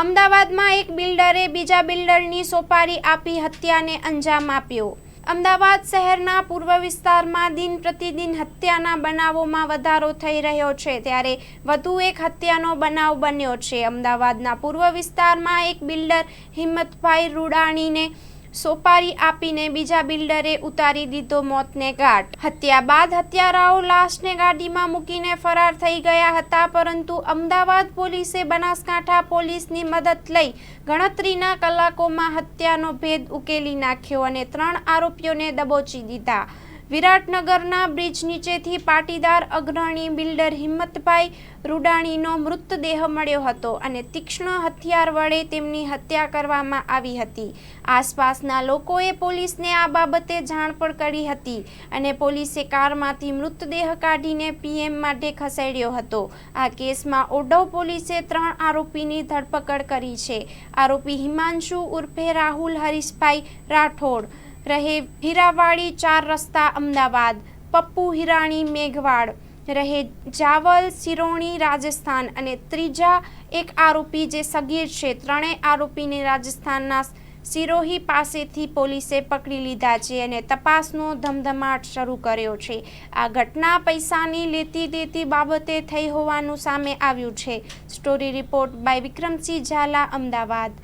અમદાવાદમાં એક બિલ્ડરે બીજા બિલ્ડરની સોપારી આપી હત્યાને અંજામ આપ્યો. અમદાવાદ શહેરના પૂર્વ વિસ્તારમાં દિન પ્રતિદિન હત્યાના બનાવોમાં વધારો થઈ રહ્યો છે, ત્યારે વધુ એક હત્યાનો બનાવ બન્યો છે. અમદાવાદના પૂર્વ વિસ્તારમાં એક બિલ્ડર હિંમતભાઈ રૂડાણીને સોપારી આપીને બીજા બિલ્ડરે ઉતારી દીધો મોતને ઘાટ હત્યા બાદ હત્યારાઓ લાશને ગાડીમાં મૂકીને ફરાર થઈ ગયા હતા, પરંતુ અમદાવાદ પોલીસે બનાસકાંઠા પોલીસની મદદ લઈ ગણતરીના કલાકોમાં હત્યાનો ભેદ ઉકેલી નાખ્યો અને ત્રણ આરોપીઓને દબોચી દીધા. વિરાટનગરના બ્રિજ નીચેથી પાટીદાર અગ્રણી બિલ્ડર હિંમતભાઈ રૂડાણીનો મૃતદેહ મળ્યો હતો અને તીક્ષ્ણ હથિયાર વડે તેમની હત્યા કરવામાં આવી હતી. આસપાસના લોકોએ પોલીસને આ બાબતે જાણ પણ કરી હતી અને પોલીસે કારમાંથી મૃતદેહ કાઢીને પીએમ માટે ખસેડ્યો હતો. આ કેસમાં ઓડવ પોલીસે ત્રણ આરોપીની ધરપકડ કરી છે. આરોપી હિમાંશુ ઉર્ફે રાહુલ હરીશભાઈ રાઠોડ. રહે હીરાવાડી ચાર રસ્તા અમદાવાદ, પપ્પુ હિરાણી મેઘવાડ, રહે જાવલ સિરોણી રાજસ્થાન અને ત્રીજા એક આરોપી જે સગીર છે, ત્રણેય આરોપીને રાજસ્થાનના સિરોહી પાસેથી પોલીસે પકડી લીધા છે અને તપાસનો ધમધમાટ શરૂ કર્યો છે. આ ઘટના પૈસાની લેતી દેતી બાબતે થઈ હોવાનું સામે આવ્યું છે. Story report by Vikramsinh Zala, Ahmedabad.